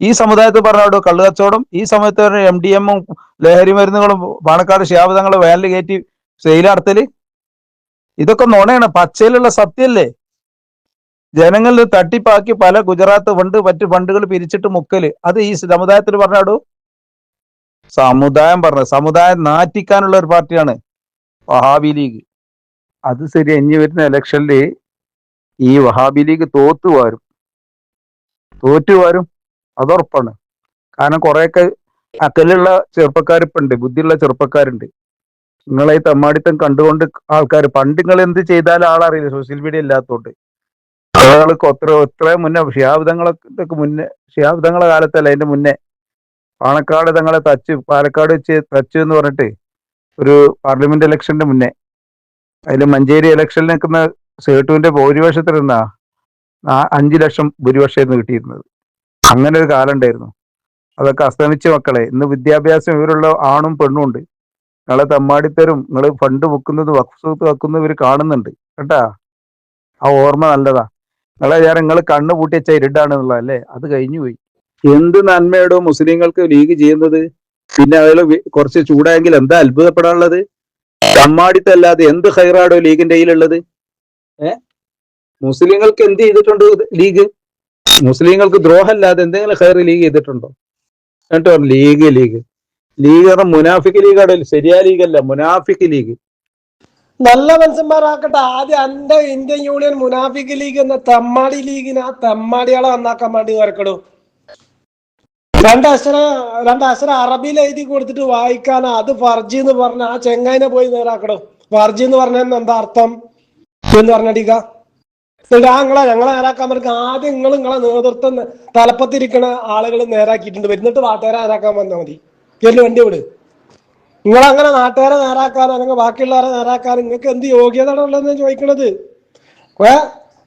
ഈ സമുദായത്തിൽ പറഞ്ഞ കള്ളു കച്ചവടം. ഈ സമയത്ത് എം ഡി എമ്മും ലഹരി മരുന്നുകളും പാണക്കാട് ശാപതങ്ങളും വേനൽ കയറ്റി സെയിൽ നടത്തൽ. ഇതൊക്കെ നുണയാണ്. പച്ചയിലുള്ള സത്യല്ലേ ജനങ്ങളിൽ തട്ടിപ്പാക്കി പല ഗുജറാത്ത് ഫണ്ട് മറ്റ് ഫണ്ടുകൾ പിരിച്ചിട്ട് മുക്കൽ. അത് ഈ സമുദായത്തിൽ പറഞ്ഞാടോ സമുദായം പറഞ്ഞ സമുദായം നാറ്റിക്കാനുള്ള ഒരു പാർട്ടിയാണ്. വഹാബി ലീഗ്. അത് ശരി ഇനി വരുന്ന ഇലക്ഷനിൽ ഈ വഹാബി ലീഗ് തോത്തു വരും. തോറ്റു വരും. അതുറപ്പാണ്. കാരണം കുറെയൊക്കെ അക്കലുള്ള ഉണ്ട് ബുദ്ധിയുള്ള ചെറുപ്പക്കാരുണ്ട്. നിങ്ങളെ ഈ തമ്മാടിത്തം കണ്ടുകൊണ്ട് ആൾക്കാർ പണ്ട് നിങ്ങൾ എന്ത് ചെയ്താലും ആളറിയില്ല സോഷ്യൽ മീഡിയ ഇല്ലാത്തോണ്ട്. ആളുകൾക്ക് ഒത്ര എത്ര മുന്നേ ഷിയാബ്ദങ്ങളൊക്കെ മുന്നേ ഷിയാബ്ദങ്ങളെ കാലത്തല്ല അതിന്റെ മുന്നേ. പാണക്കാട് തങ്ങളെ തച്ച് പാലക്കാട് വെച്ച് തച്ച് എന്ന് പറഞ്ഞിട്ട് ഒരു പാർലമെന്റ് ഇലക്ഷന്റെ മുന്നേ. അതിൽ മഞ്ചേരി ഇലക്ഷനിൽ നിൽക്കുന്ന സേട്ടുവിന്റെ ഭൂരിപക്ഷത്തിൽ നിന്നാ അഞ്ചു ലക്ഷം ഭൂരിപക്ഷമായിരുന്നു കിട്ടിയിരുന്നത്. അങ്ങനെ ഒരു കാലം ഉണ്ടായിരുന്നു. അതൊക്കെ അസ്തമിച്ച മക്കളെ. ഇന്ന് വിദ്യാഭ്യാസം ഇവരുള്ള ആണും പെണ്ണും ഉണ്ട്. നിങ്ങളെ തമ്മാടിത്തരും നിങ്ങൾ ഫണ്ട് വെക്കുന്നത് വക്സൂത്ത് വെക്കുന്നത് ഇവർ കാണുന്നുണ്ട്. കേട്ടാ? ആ ഓർമ്മ നല്ലതാ. നിങ്ങളെ ഞാൻ നിങ്ങൾ കണ്ണ് പൂട്ടി വെച്ച ഇരുട്ടാണെന്നുള്ളതല്ലേ അത് കഴിഞ്ഞു പോയി. എന്ത് നന്മയോടോ മുസ്ലിങ്ങൾക്ക് ലീഗ് ചെയ്യുന്നത്? പിന്നെ അതിൽ കുറച്ച് ചൂടായെങ്കിൽ എന്താ അത്ഭുതപ്പെടാനുള്ളത്? തമ്മാടിത്തല്ലാതെ എന്ത് ഹൈറാടോ ലീഗിന്റെ കയ്യിലുള്ളത്? ഏ? മുസ്ലിങ്ങൾക്ക് എന്ത് ചെയ്തിട്ടുണ്ട് ലീഗ്? മുസ്ലിങ്ങൾക്ക് ദ്രോഹമല്ലാതെ എന്തെങ്കിലും ഹൈർ ലീഗ് ചെയ്തിട്ടുണ്ടോ? പറഞ്ഞു, ലീഗ് ലീഗ്. ലീഗ് മുനാഫിക് ലീഗാടോ ശരിയായ ലീഗല്ല മുനാഫിക് ലീഗ് നല്ല മനുഷ്യന്മാരാക്കട്ടെ ആദ്യം എന്റെ ഇന്ത്യൻ യൂണിയൻ മുനാഫിക് ലീഗ് എന്ന തമ്മാടി ലീഗിന് ആ തെമ്മാടികളെ നന്നാക്കാൻ വേണ്ടി വരക്കടൂ രണ്ടക്ഷരം രണ്ടക്ഷരം അറബിയിൽ എഴുതി കൊടുത്തിട്ട് വായിക്കാൻ അത് ഫർജി എന്ന് പറഞ്ഞ ആ ചെങ്ങായിനെ പോയി നേരാക്കണം. ഫർജി എന്ന് പറഞ്ഞ എന്താ അർത്ഥം? എന്ന് ആ നിങ്ങളെ ഞങ്ങളെ നേരാക്കാൻ പറ്റും ആദ്യം നിങ്ങൾ നിങ്ങളെ നേതൃത്വം തലപ്പത്തിരിക്കണ ആളുകൾ നേരാക്കിയിട്ടുണ്ട്. വരുന്നിട്ട് വാട്ടുകാരെ നേരാക്കാൻ വന്നാൽ മതി. എന്റെ വണ്ടി വിട്. നിങ്ങൾ അങ്ങനെ നാട്ടുകാരെ നേരാക്കാൻ അല്ലെങ്കിൽ ബാക്കിയുള്ളവരെ നേരാക്കാൻ നിങ്ങൾക്ക് എന്ത് യോഗ്യത ഉള്ളതെന്ന് ചോദിക്കണത്?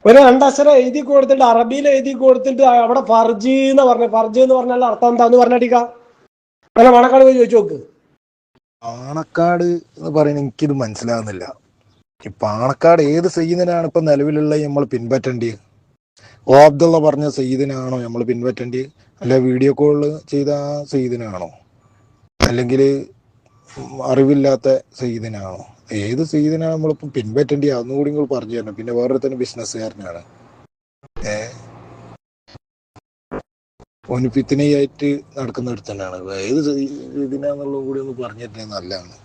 ഒരു രണ്ടക്ഷരം എഴുതി കൊടുത്തിട്ട് അറബിയിൽ എഴുതി കൊടുത്തിട്ട് അവിടെ ഫർജി എന്ന് പറഞ്ഞു ഫർജി എന്ന് പറഞ്ഞാൽ അർത്ഥം എന്താന്ന് പറഞ്ഞടിക്ക മണക്കാട് പോയി ചോദിച്ചു നോക്ക്. പാണക്കാട് എന്ന് പറയുന്നത് എനിക്കിത് മനസ്സിലാകുന്നില്ല ഈ പാണക്കാട് ഏത് സയ്യിദിനാണ് ഇപ്പൊ നിലവിലുള്ള നമ്മൾ പിൻപറ്റേണ്ടത് ഓ അബ്ദുള്ള പറഞ്ഞ സയ്യിദിനാണോ നമ്മൾ പിൻപറ്റേണ്ടത് അല്ല വീഡിയോ കോൾ ചെയ്ത സയ്യിദിനാണോ? അല്ലെങ്കിൽ അറിവില്ലാത്ത സയ്യിദിനാണോ? ഏത് സയ്യിദിനാണ് നമ്മളിപ്പോ പിൻപറ്റേണ്ടി അന്നുകൂടി നിങ്ങൾ പറഞ്ഞു തരണം. പിന്നെ വേറൊരുത്തന്നെ ബിസിനസ്സുകാരനാണ്. ഏ? ഓന് ഫിത്തിനയായിട്ട് നടക്കുന്ന ഒരുത്തനാണ് ഏത് ഇതിനാന്നുള്ളതും കൂടി ഒന്ന് പറഞ്ഞു തരുന്നത് നല്ലതാണ്.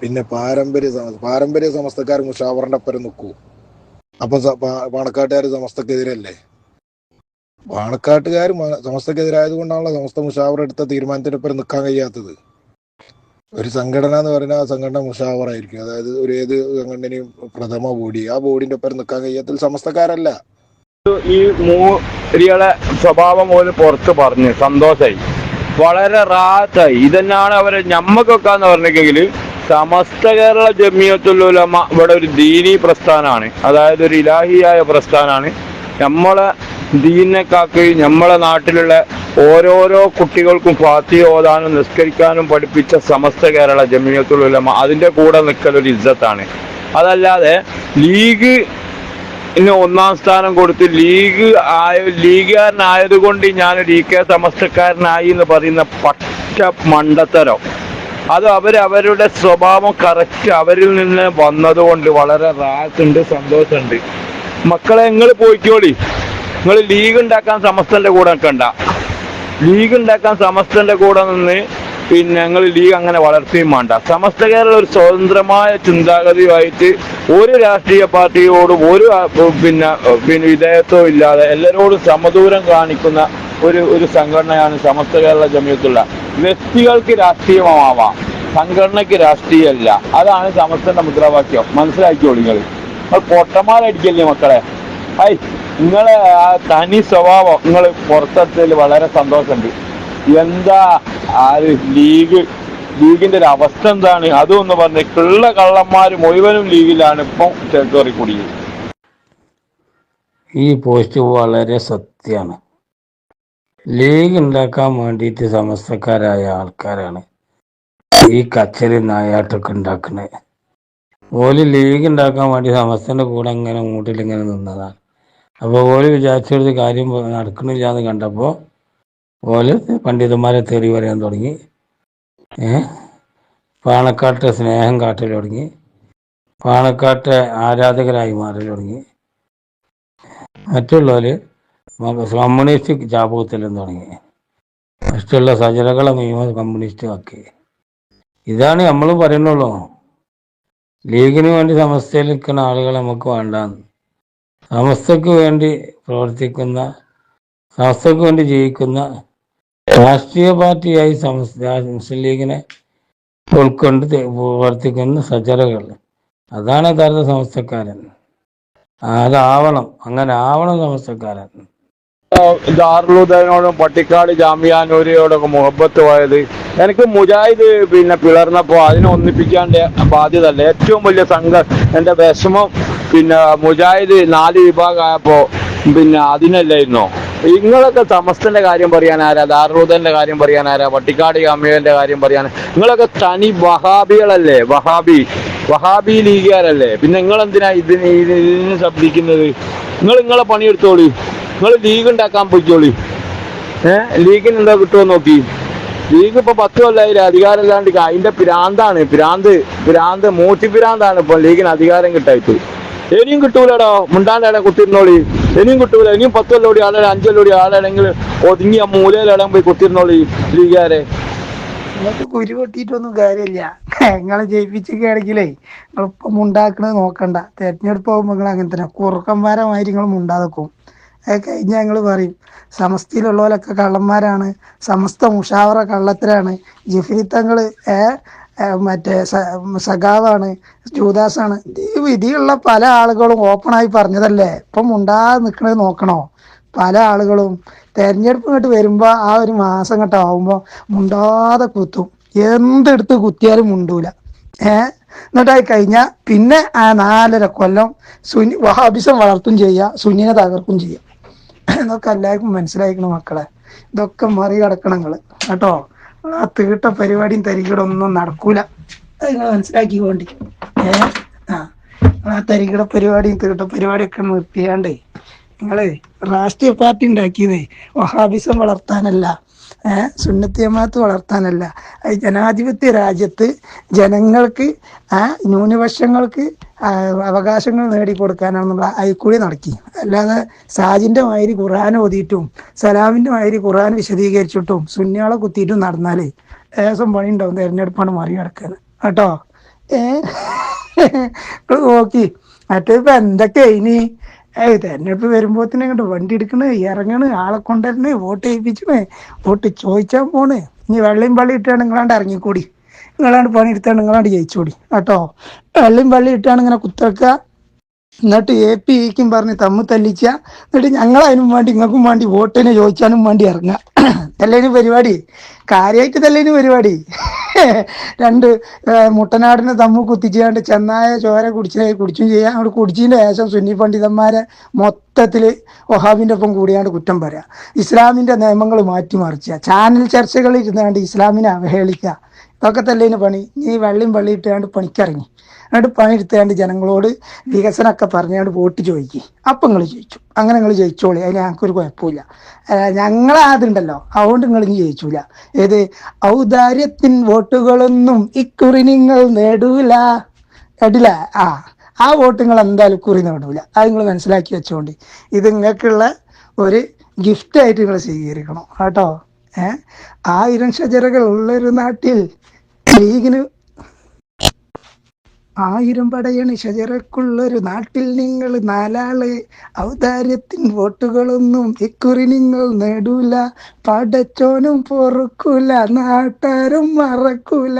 പിന്നെ പാരമ്പര്യ സമസ്ത പാരമ്പര്യ സമസ്തക്കാർ മുഷാവറിന്റെ അപ്പുറം നിൽക്കൂ. അപ്പൊ പാണക്കാട്ടുകാർ സമസ്തക്കെതിരല്ലേ? പാണക്കാട്ടുകാർ സമസ്തക്കെതിരായത് കൊണ്ടാണല്ലോ സമസ്ത മുഷാവർ എടുത്ത തീരുമാനത്തിനൊപ്പം നിൽക്കാൻ കഴിയാത്തത്. ഒരു സംഘടന എന്ന് പറഞ്ഞാൽ ആ സംഘടന മുഷാവറായിരിക്കും. അതായത് ഒരു ഏത് സംഘടനയും പ്രഥമ ബോഡി. ആ ബോഡിന്റെ ഒപ്പം നിൽക്കാൻ കഴിയാത്ത സമസ്തക്കാരല്ല. ഈ മൂരികളെ സ്വഭാവം പോലും പുറത്ത് പറഞ്ഞ് സന്തോഷായി. വളരെ റാത്തായി ഇതന്നെയാണ് അവരെ ഞമ്മക്കൊക്കെ എന്ന് പറഞ്ഞെങ്കിൽ സമസ്ത കേരള ജമിയത്തുലുലമ ഇവിടെ ഒരു ദീനി പ്രസ്ഥാനമാണ് അതായത് ഒരു ഇലാഹിയായ പ്രസ്ഥാനമാണ് നമ്മളെ ദീനെ കാക്കി നമ്മളെ നാട്ടിലുള്ള ഓരോരോ കുട്ടികൾക്കും ഫാത്തി ഓതാനും നിസ്കരിക്കാനും പഠിപ്പിച്ച സമസ്ത കേരള ജമീയത്തുള്ള അതിന്റെ കൂടെ നിൽക്കൽ ഒരു ഇജ്ജത്താണ് അതല്ലാതെ ലീഗ് ഇന്ന് ഒന്നാം സ്ഥാനം കൊടുത്ത് ലീഗ് ആയ ലീഗുകാരനായത് കൊണ്ട് ഞാൻ ഡി കെ സമസ്തക്കാരനായി എന്ന് പറയുന്ന പറ്റ മണ്ടത്തരം. അത് അവർ അവരുടെ സ്വഭാവം കറക്റ്റ് അവരിൽ നിന്ന് വന്നതുകൊണ്ട് വളരെ റാത്തുണ്ട് സന്തോഷമുണ്ട്. മക്കളെ നിങ്ങൾ പോയിക്കോളി. നിങ്ങൾ ലീഗ് ഉണ്ടാക്കാൻ സമസ്തന്റെ കൂടെ നിൽക്കണ്ട. ലീഗ് ഉണ്ടാക്കാൻ സമസ്തന്റെ കൂടെ നിന്ന് പിന്നെ ഞങ്ങൾ ലീഗ് അങ്ങനെ വളർത്തുകയും വേണ്ട. സമസ്ത കേരള ഒരു സ്വതന്ത്രമായ ചിന്താഗതിയുമായിട്ട് ഒരു രാഷ്ട്രീയ പാർട്ടിയോടും ഒരു പിന്നെ പിന്നെ വിധേയത്വം ഇല്ലാതെ എല്ലാവരോടും സമദൂരം കാണിക്കുന്ന ഒരു ഒരു സംഘടനയാണ് സമസ്ത കേരള ജമിയത്തുള്ള. വ്യക്തികൾക്ക് രാഷ്ട്രീയമാവാം. സംഘടനയ്ക്ക് രാഷ്ട്രീയമല്ല അതാണ് സമസ്തന്റെ മുദ്രാവാക്യം. മനസ്സിലാക്കിയോളിങ്ങൾ നിങ്ങൾ. പൊട്ടന്മാരടിക്കല്ലേ മക്കളെ? ഐ നിങ്ങളെ ആ തനി സ്വഭാവം നിങ്ങൾ പുറത്തെടുത്തതിൽ വളരെ സന്തോഷമുണ്ട്. എന്താ ആ ലീഗ് ലീഗിന്റെ ഒരു അവസ്ഥ എന്താണ്? അതും ഒന്ന് പറഞ്ഞ് കള്ളന്മാർ മുഴുവനും ലീഗിലാണ് ഇപ്പം ടെറിട്ടറി കൂടിയത് ഈ പോസ്റ്റ് വളരെ സത്യമാണ്. ലീഗ് ഉണ്ടാക്കാൻ വേണ്ടിയിട്ട് സമസ്തക്കാരായ ആൾക്കാരാണ് ഈ കച്ചറി നായാട്ടൊക്കെ ഉണ്ടാക്കുന്നത് ഓൽ ലീഗ് ഉണ്ടാക്കാൻ വേണ്ടി സമസ്തന്റെ കൂടെ ഇങ്ങനെ മൂട്ടിൽ നിന്നതാണ്. അപ്പോൾ ഓൽ വിചാരിച്ചെടുത്ത് കാര്യം നടക്കണില്ല എന്ന് കണ്ടപ്പോൾ ഓൽ പണ്ഡിതന്മാരെ തെറി പറയാൻ തുടങ്ങി. ഏ? പാണക്കാട്ടെ സ്നേഹം കാട്ടൽ തുടങ്ങി. പാണക്കാട്ടെ ആരാധകരായി മാറൽ തുടങ്ങി. മറ്റുള്ളവര് കമ്മ്യൂണിസ്റ്റ് ജാപകത്തിലും തുടങ്ങി. മറ്റുള്ള സജലകളെ മുഴുവൻ കമ്മ്യൂണിസ്റ്റ് ആക്കി. ഇതാണ് നമ്മൾ പറയുന്നുള്ളൂ. ലീഗിന് വേണ്ടി സമസ്തയിൽ നിൽക്കുന്ന ആളുകൾ നമുക്ക് വേണ്ടാന്ന്. സമസ്തക്ക് വേണ്ടി പ്രവർത്തിക്കുന്ന സമസ്തക്ക് വേണ്ടി ജീവിക്കുന്ന രാഷ്ട്രീയ പാർട്ടിയായി മുസ്ലിം ലീഗിനെ ഉൾക്കൊണ്ട് പ്രവർത്തിക്കുന്ന സജലകൾ അതാണ് യഥാർത്ഥ സമസ്തക്കാരൻ. അതാവണം. അങ്ങനെ ആവണം സമസ്തക്കാരൻ. ദാറുലുദനോടും പട്ടിക്കാട് ജാമ്യാനൂരിയോടൊക്കെ മുഹബത്ത് പോയത് എനിക്ക് മുജാഹിദ് പിന്നെ പിളർന്നപ്പോ അതിനെ ഒന്നിപ്പിക്കാണ്ട് ബാധ്യത അല്ല ഏറ്റവും വലിയ സംഘ എന്റെ വിഷമം പിന്നെ മുജാഹിദ് നാല് വിഭാഗമായപ്പോ പിന്നെ അതിനല്ലായിരുന്നോ. നിങ്ങളൊക്കെ സമസ്തന്റെ കാര്യം പറയാൻ ആരാ? ദാറുദന്റെ കാര്യം പറയാൻ പട്ടിക്കാട് ജാമ്യന്റെ കാര്യം പറയാൻ നിങ്ങളൊക്കെ തനി വഹാബികളല്ലേ? വഹാബി വഹാബി ലീഗുകാരല്ലേ? പിന്നെ നിങ്ങൾ എന്തിനാ ഇതിന് ഇതിന് ശബ്ദിക്കുന്നത്? നിങ്ങൾ നിങ്ങളെ പണിയെടുത്തോളി. നിങ്ങൾ ലീഗ് ഉണ്ടാക്കാൻ പോയിക്കോളി. ഏ ലീഗിന് എന്താ കിട്ടുമോ നോക്കി. ലീഗ് ഇപ്പൊ പത്ത് കൊല്ലായില്ല അധികാരം ഇല്ലാണ്ട് അതിന്റെ പിരാന്താണ് പിരാന്ത് പിരാന്ത് മൂത്തി പിരാന്താണ് ഇപ്പൊ ലീഗിന് അധികാരം കിട്ടായിട്ട്. ഇനിയും കിട്ടൂലടോ മുണ്ടാണ്ടാണ് കുത്തിരുന്നോളി. ഇനിയും കിട്ടൂല ഇനിയും പത്ത് കൊല്ലോടി ആളെ കൊല്ലോടി ആളാണെങ്കിൽ ഒതുങ്ങിയ മൂലയിലിടം പോയി കുത്തിരുന്നോളി ലീഗുകാരെ നിങ്ങൾക്ക് കുരു പൊട്ടിയിട്ടൊന്നും കാര്യമില്ല. നിങ്ങളെ ജയിപ്പിച്ചൊക്കെയാണെങ്കിലേ നിങ്ങളിപ്പം ഉണ്ടാക്കണത് നോക്കണ്ട. തെരഞ്ഞെടുപ്പ് പോകുമ്പോൾ നിങ്ങൾ അങ്ങനെ തന്നെ കുറുക്കന്മാരമായിട്ട് നിങ്ങൾ മുണ്ടാതെക്കും അത് കഴിഞ്ഞ് ഞങ്ങൾ പറയും സമസ്തയിലുള്ളവരൊക്കെ കള്ളന്മാരാണ്. സമസ്ത മുഷാവറ കള്ളത്തരാണ്. തങ്ങൾ മറ്റേ സ- സഖാവാണ് ജൂദാസാണ്. ഈ വിധിയുള്ള പല ആളുകളും ഓപ്പണായി പറഞ്ഞതല്ലേ? ഇപ്പം മുണ്ടാതെ നിൽക്കണത് നോക്കണോ? പല ആളുകളും തെരഞ്ഞെടുപ്പ് ഇങ്ങോട്ട് വരുമ്പോൾ ആ ഒരു മാസം ഇങ്ങോട്ട് ആവുമ്പോൾ മുണ്ടാതെ കുത്തും. എന്തെടുത്ത് കുത്തിയാലും മുണ്ടൂല. ഏ? എന്നിട്ടായി കഴിഞ്ഞാൽ പിന്നെ ആ നാലര കൊല്ലം സുനി വഹാബിസം വളർത്തും ചെയ്യുക സുനിനെ തകർക്കും ചെയ്യുക എന്നൊക്കെ എല്ലാവർക്കും മനസ്സിലായിക്കണം മക്കളെ. ഇതൊക്കെ മറികടക്കണം നിങ്ങൾ കേട്ടോ? ആ തീട്ട പരിപാടിയും തരികടൊന്നും നടക്കൂല. നിങ്ങൾ മനസ്സിലാക്കിക്കോണ്ടി. ഏ? ആ. ആ തരികിട പരിപാടിയും തീട്ട പരിപാടിയൊക്കെ നിർത്തിയാണ്ടേ. നിങ്ങൾ രാഷ്ട്രീയ പാർട്ടി ഉണ്ടാക്കിയതേ. വഹാബിസം വളർത്താനല്ല. സുന്നത്തി വളർത്താനല്ല. അത് ജനാധിപത്യ രാജ്യത്ത് ജനങ്ങൾക്ക് ആ ന്യൂനപക്ഷങ്ങൾക്ക് അവകാശങ്ങൾ നേടിക്കൊടുക്കാനാണെന്നുള്ള അയക്കൂടി നടക്കി. അല്ലാതെ സാജിന്റെ മാതിരി ഖുർആൻ ഓതിയിട്ടും സലാമിന്റെ മാതിരി ഖുർആൻ വിശദീകരിച്ചിട്ടും സുന്നിയാളെ കുത്തിയിട്ടും നടന്നാലേ ഏസം പണി ഉണ്ടാവും തെരഞ്ഞെടുപ്പാണ് കിടക്കുന്നത് കേട്ടോ? ഏ നോക്കി നോക്കി. ഇപ്പം എന്തൊക്കെ ഇനി? ഏയ് തെരഞ്ഞെടുപ്പ് വരുമ്പോത്തിന് ഇങ്ങോട്ട് വണ്ടി എടുക്കണ് ഇറങ്ങണ് ആളെ കൊണ്ടുവരണേ വോട്ട് ചെയ്യിപ്പിച്ചണേ വോട്ട് ചോദിച്ചാൽ പോണേ. ഇനി വെള്ളയും പള്ളി ഇട്ടാണ് നിങ്ങളാണ്ട് ഇറങ്ങിക്കൂടി. നിങ്ങളാണ്ട് പണി എടുത്താണ് നിങ്ങളാണ്ട് ജയിച്ചോടി. കേട്ടോ? വെള്ളയും പള്ളി ഇട്ടാണ് ഇങ്ങനെ കുത്തിറക്കുക എന്നിട്ട് എ പി ഇക്കും പറഞ്ഞ് തമ്മ് തല്ലിച്ച എന്നിട്ട് ഞങ്ങൾ അതിനും വേണ്ടി നിങ്ങൾക്കും വേണ്ടി വോട്ടിന് ചോദിച്ചാനും വേണ്ടി ഇറങ്ങുക. തല്ലേനും പരിപാടി. കാര്യമായിട്ട് തല്ലേനും പരിപാടി. രണ്ട് മുട്ടനാടിനെ തമ്മിൽ കുത്തിച്ചാണ്ട് ചെന്നായ ചോര കുടിച്ച കുടിച്ചും ചെയ്യാം. അവിടെ കുടിച്ചതിന്റെ ശേഷം സുന്നി പണ്ഡിതന്മാരെ മൊത്തത്തിൽ ഒഹാബിന്റെ ഒപ്പം കൂടിയാണ്ട് കുറ്റം പറയാം. ഇസ്ലാമിന്റെ നിയമങ്ങൾ മാറ്റിമറിച്ച ചാനൽ ചർച്ചകളിൽ ഇരുന്നാണ്ട് ഇസ്ലാമിനെ അവഹേളിക്കുക ഇതൊക്കെ തല്ലേന് പണി. നീ വെള്ളിയും വെള്ളിയിട്ടാണ്ട് പണിക്കിറങ്ങി. എന്നിട്ട് പണിയെടുത്താണ്ട് ജനങ്ങളോട് വികസനമൊക്കെ പറഞ്ഞുകൊണ്ട് വോട്ട് ചോദിക്കും. അപ്പം നിങ്ങൾ ജയിച്ചു. അങ്ങനെ നിങ്ങൾ ജയിച്ചോളി. അതിന് ഞങ്ങൾക്കൊരു കുഴപ്പമില്ല. ഞങ്ങളെ അതുണ്ടല്ലോ അതുകൊണ്ട് നിങ്ങൾ ഇനി ജയിച്ചൂല. ഏത്? ഔദാര്യത്തിൻ വോട്ടുകളൊന്നും ഇക്കുറി നിങ്ങൾ നേടൂല. കേട്ടില്ല? ആ ആ വോട്ട് നിങ്ങൾ എന്തായാലും കുറി നേടൂല. അത് നിങ്ങൾ മനസ്സിലാക്കി വെച്ചോണ്ട് ഇത് നിങ്ങൾക്കുള്ള ഒരു ഗിഫ്റ്റായിട്ട് നിങ്ങൾ സ്വീകരിക്കണം. കേട്ടോ? ഏഹ് ആയിരം ഷജറകൾ ഉള്ളൊരു നാട്ടിൽ ലീഗിന് ആയിരം പടയണി ഷജറക്കുള്ളൊരു നാട്ടിൽ നിങ്ങൾ നാലാൾ ഔദാര്യത്തിൻ വോട്ടുകളൊന്നും ഇക്കുറി നിങ്ങൾ നേടൂല. പടച്ചോനും പൊറുക്കൂല നാട്ടാരും മറക്കൂല.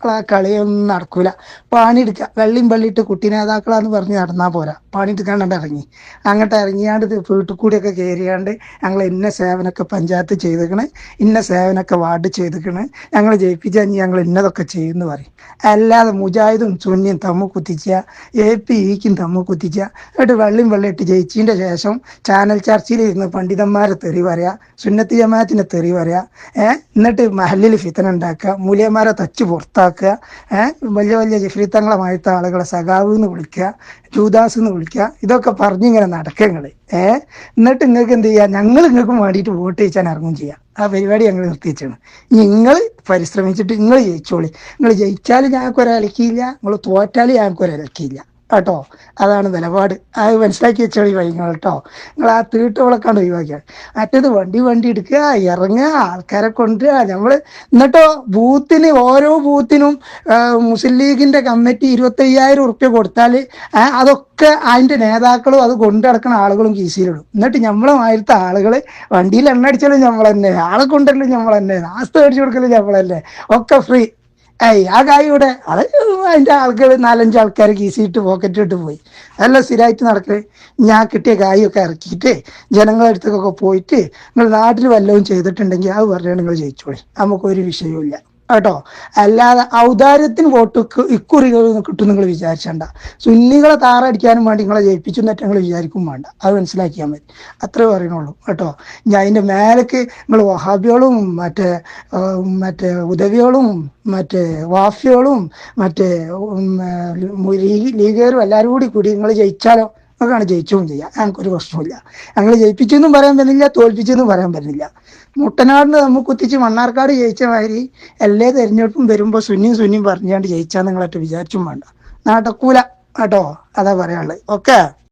കളിയൊന്നും നടക്കൂല. പണിയെടുക്കുക വെള്ളിയും വെള്ളിയിട്ട് കുട്ടി നേതാക്കളാന്ന് പറഞ്ഞ് നടന്നാ പോരാ. പണിയെടുക്കാണ്ട് ഇറങ്ങി. അങ്ങോട്ട് ഇറങ്ങിയാണ്ട് വീട്ടിൽ കൂടിയൊക്കെ കയറിയാണ്ട് ഞങ്ങൾ ഇന്ന സേവനമൊക്കെ പഞ്ചായത്ത് ചെയ്തേക്കണ്. ഇന്ന സേവനമൊക്കെ വാർഡ് ചെയ്തേക്കണ്. ഞങ്ങൾ ജയിപ്പിച്ചാൽ ഇനി ഞങ്ങൾ ഇന്നതൊക്കെ ചെയ്യുമെന്ന് പറയും. അല്ലാതെ മുജാഹിദും സുന്നിയും തമ്മു കുത്തിച്ച എ പി ഇക്കും തമ്മു കുത്തിച്ച എന്നിട്ട് വെള്ളിയും വെള്ളിയിട്ട് ജയിച്ചതിന്റെ ശേഷം ചാനൽ ചർച്ചയിൽ ഇരുന്ന് പണ്ഡിതന്മാരെ തെറി പറയാ സുന്നത്തി ജമാഅത്തിനെ തെറി പറയാ ഏഹ് എന്നിട്ട് മഹലിൽ ഫിത്തന ഉണ്ടാക്കുക മൂല്യന്മാരെ തച്ച് പുറത്താക്കുക ഏഹ് വലിയ വലിയ ജിഫ്രിത്തങ്ങളമായിട്ട് ആളുകളെ സഖാവ് എന്ന് വിളിക്കുക ജൂദാസ് എന്ന് വിളിക്കുക ഇതൊക്കെ പറഞ്ഞിങ്ങനെ നടക്കങ്ങൾ ഏഹ് എന്നിട്ട് നിങ്ങൾക്ക് എന്ത് ചെയ്യുക ഞങ്ങൾ നിങ്ങൾക്കും വേണ്ടിയിട്ട് വോട്ട് ചെയ്യിച്ചാൽ ഇറങ്ങും ചെയ്യാം. ആ പരിപാടി ഞങ്ങൾ നിർത്തിവെച്ചാണ് നിങ്ങൾ പരിശ്രമിച്ചിട്ട് നിങ്ങൾ ജയിച്ചോളി. നിങ്ങൾ ജയിച്ചാൽ ഞങ്ങൾക്ക് ഒരലക്കിയില്ല നിങ്ങൾ തോറ്റാൽ ഞങ്ങൾക്ക് ഒരലക്കിയില്ല കേട്ടോ. അതാണ് നിലപാട്. അത് മനസ്സിലാക്കി വെച്ചോളി വൈകുങ്ങൾ കേട്ടോ. നിങ്ങൾ ആ തീട്ടുകളൊക്കെയാണ് ഒഴിവാക്കിയത്. മറ്റേത് വണ്ടി വണ്ടി എടുക്കുക ഇറങ്ങുക ആൾക്കാരെ കൊണ്ടുവരിക. നമ്മൾ എന്നിട്ടോ ബൂത്തിന് ഓരോ ബൂത്തിനും മുസ്ലിം ലീഗിന്റെ കമ്മിറ്റി ഇരുപത്തയ്യായിരം ഉറുപ്പ്യ കൊടുത്താൽ അതൊക്കെ അതിന്റെ നേതാക്കളും അത് കൊണ്ടു നടക്കുന്ന ആളുകളും കീശയിലിടും. എന്നിട്ട് നമ്മളെ ആയിരത്തെ ആളുകൾ വണ്ടിയിൽ എണ്ണ അടിച്ചാലും നമ്മൾ തന്നെ ആളെ കൊണ്ടല്ലോ നമ്മൾ തന്നെ നാസ്ത മേടിച്ചു കൊടുക്കലും നമ്മൾ ഒക്കെ ഫ്രീ ഏയ് ആ കായുടെ അത് അതിന്റെ ആൾക്കാർ നാലഞ്ച് ആൾക്കാർ കീസിയിട്ട് പോക്കറ്റ് ഇട്ട് പോയി. അതെല്ലാം സ്ഥിരമായിട്ട് നടക്കേ ഞാൻ കിട്ടിയ കായൊക്കെ ഇറക്കിയിട്ട് ജനങ്ങളുടെ അടുത്തൊക്കെ പോയിട്ട് നിങ്ങൾ നാട്ടിൽ വല്ലതും ചെയ്തിട്ടുണ്ടെങ്കിൽ അത് പറഞ്ഞാൽ നിങ്ങൾ ജയിച്ചോളി. നമുക്കൊരു വിഷയവും കേട്ടോ? അല്ലാതെ ഔദാര്യത്തിന് വോട്ട് ഇക്കുറികൾ ഇക്കുറി കിട്ടും നിങ്ങൾ വിചാരിച്ചണ്ട സുന്നികളെ താറടിക്കാനും വേണ്ടി നിങ്ങളെ ജയിപ്പിച്ചു എന്നിട്ട് നിങ്ങൾ വിചാരിക്കും വേണ്ട. അത് മനസ്സിലാക്കിയാൽ മതി. അത്രേ പറയണുള്ളൂ കേട്ടോ? ഞാൻ അതിന്റെ മേലേക്ക് നിങ്ങൾ വഹാബികളും മറ്റേ മറ്റേ ഉദവികളും മറ്റേ വാഫികളും മറ്റേ ഉം, ആ, ലീഗ് ലീഗുകാരും എല്ലാവരും കൂടി കൂടി നിങ്ങൾ ജയിച്ചാലോ? നമുക്കാണ് ജയിച്ചും ചെയ്യാം. ഞങ്ങൾക്കൊരു പ്രശ്നമില്ല ഞങ്ങൾ ജയിപ്പിച്ചെന്നും പറയാൻ പറ്റുന്നില്ല തോൽപ്പിച്ചെന്നും പറയാൻ പറ്റുന്നില്ല. മുട്ടനാടിന് നമ്മൾ കുത്തിച്ച് മണ്ണാർക്കാട് ജയിച്ച മാതിരി എല്ലാ തെരഞ്ഞെടുപ്പും വരുമ്പോ സുന്നിയും സുന്നിയും പറഞ്ഞാണ്ട് ജയിച്ചാൽ നിങ്ങളായിട്ട് വിചാരിച്ചും വേണ്ട. നടക്കൂല. കേട്ടോ. അതാ പറയാനുള്ളത്. ഓക്കെ